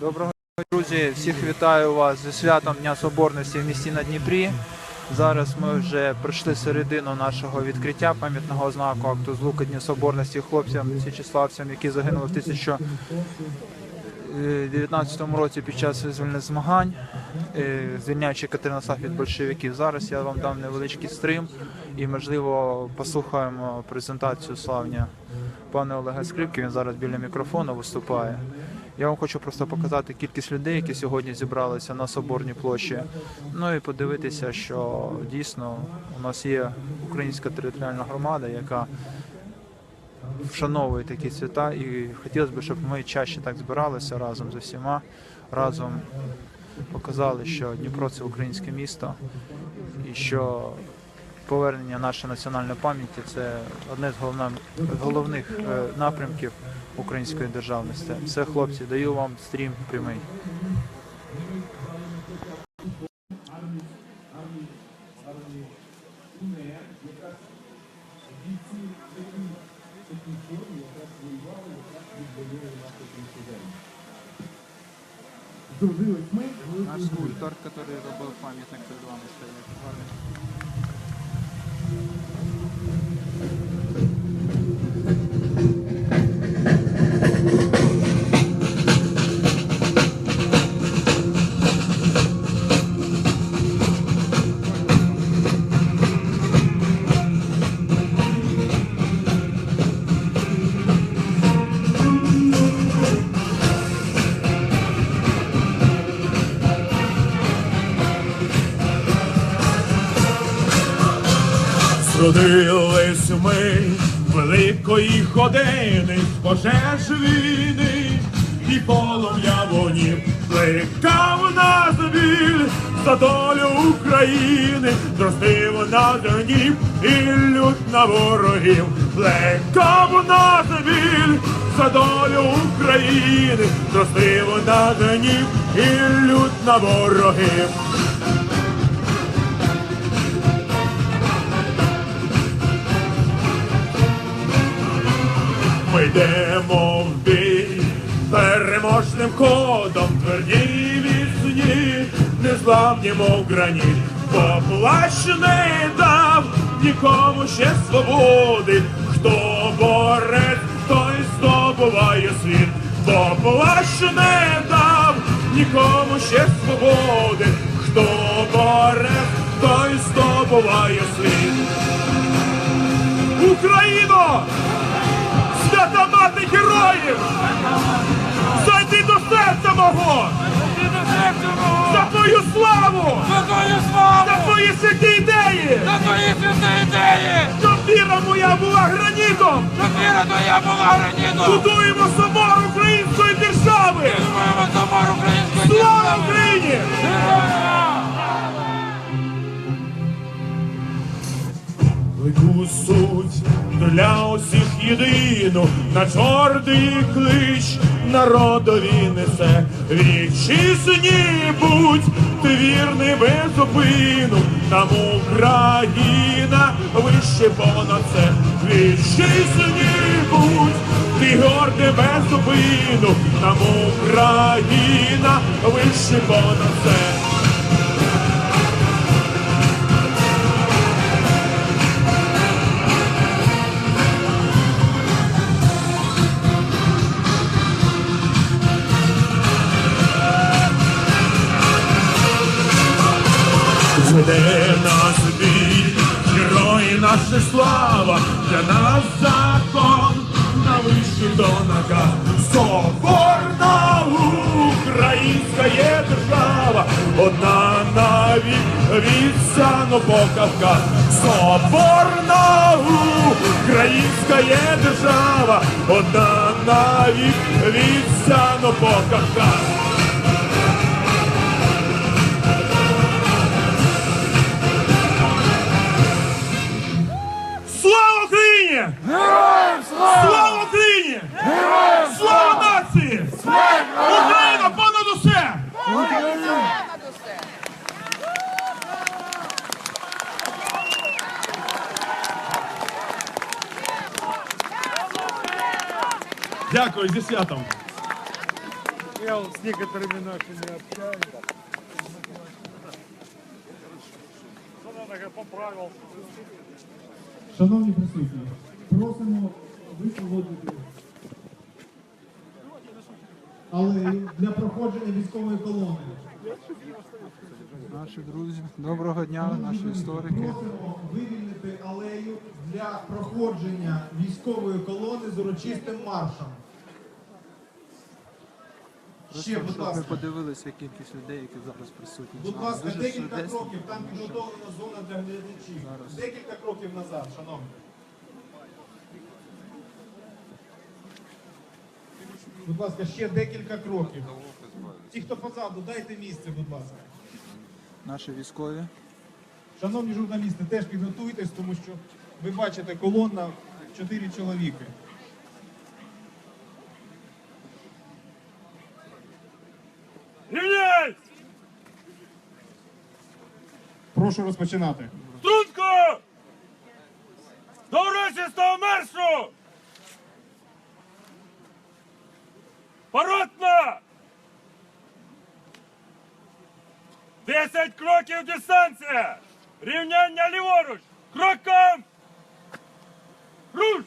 Доброго дня, друзі! Всіх вітаю вас зі святом Дня Соборності в місті на Дніпрі. Зараз ми вже пройшли середину нашого відкриття пам'ятного знаку акту злуки Дня Соборності хлопцям січеславцям, які загинули в 2019 році під час визвольних змагань, е, звільняючи Катеринослав від большевиків. Зараз я вам дам невеличкий стрим і, можливо, послухаємо презентацію славня пана Олега Скрипки. Він зараз біля мікрофону виступає. Я вам хочу просто показати кількість людей, які сьогодні зібралися на Соборній площі. Ну і подивитися, що дійсно у нас є українська територіальна громада, яка вшановує такі свята. І хотілося б, щоб ми чаще так збиралися разом з усіма, разом показали, що Дніпро це українське місто, і що повернення нашої національної пам'яті це одне з головних е, напрямків української державності. Все, хлопці, даю вам стрім прямий. Наш скульптор, який робив пам'ятник перед вами стоїть. Thank you. Зродились ми великої години, пожеж війни, і полум'я вогнів плекав нас біль за долю України, зростив нас гнів і лють на ворогів, плекав нас біль за долю України, зростив нас гнів і лють на ворогів. Ми йдемо в бій. Переможним ходом, тверді вісні, незламні, мов граніт, бо плащ не дав нікому ще свободи, хто борець, той здобуває світ, бо плащ не дав нікому ще свободи, хто борець, той здобуває світ. Україно! Зайди до серця мого! За твою славу! За твою славу! За твої святі ідеї! За твої святі ідеї! Щоб віра моя була гранітом! Щоб віра твоя була гранітом! Будуємо собор української держави! Будуємо собор української Слава! Україні! Велику суть для усіх єдину, на чорний клич народові несе. Вітчизні будь ти вірний без зупину, нам Україна вище понад це. Вітчизні будь ти гордий без зупину, нам Україна вище понад це. Веде нас бій, герої наша слава, для нас закон. На вищі до нога. Соборна українська є держава, одна навік від Кавказ. Соборна українська є держава, одна навік від по Дякую зі святом. Я з некоторими нашими общаюсь. Шановні присутні, просимо висвободити Але для проходження військової колони. Наші друзі, доброго дня, наші історики. Вивільнити алею для проходження військової колони з урочистим маршем. Ще, Просто, будь щоб ви ласка. подивилися кількість людей, які зараз присутні. Будь Дуже ласка, декілька кроків, там тому що підготовлена зона для глядачів. Зараз. Декілька кроків назад, шановні. Будь ласка, ще декілька кроків. Ті, хто позаду, дайте місце, будь ласка. Наші військові. Шановні журналісти, теж підготуйтесь, тому що ви бачите колона, чотири чоловіки. Рівняйсь! Прошу розпочинати. Струнко! До урочистого маршу! Пород 10 кроків дистанція. Рівняння ліворуч. Кроком. Руш!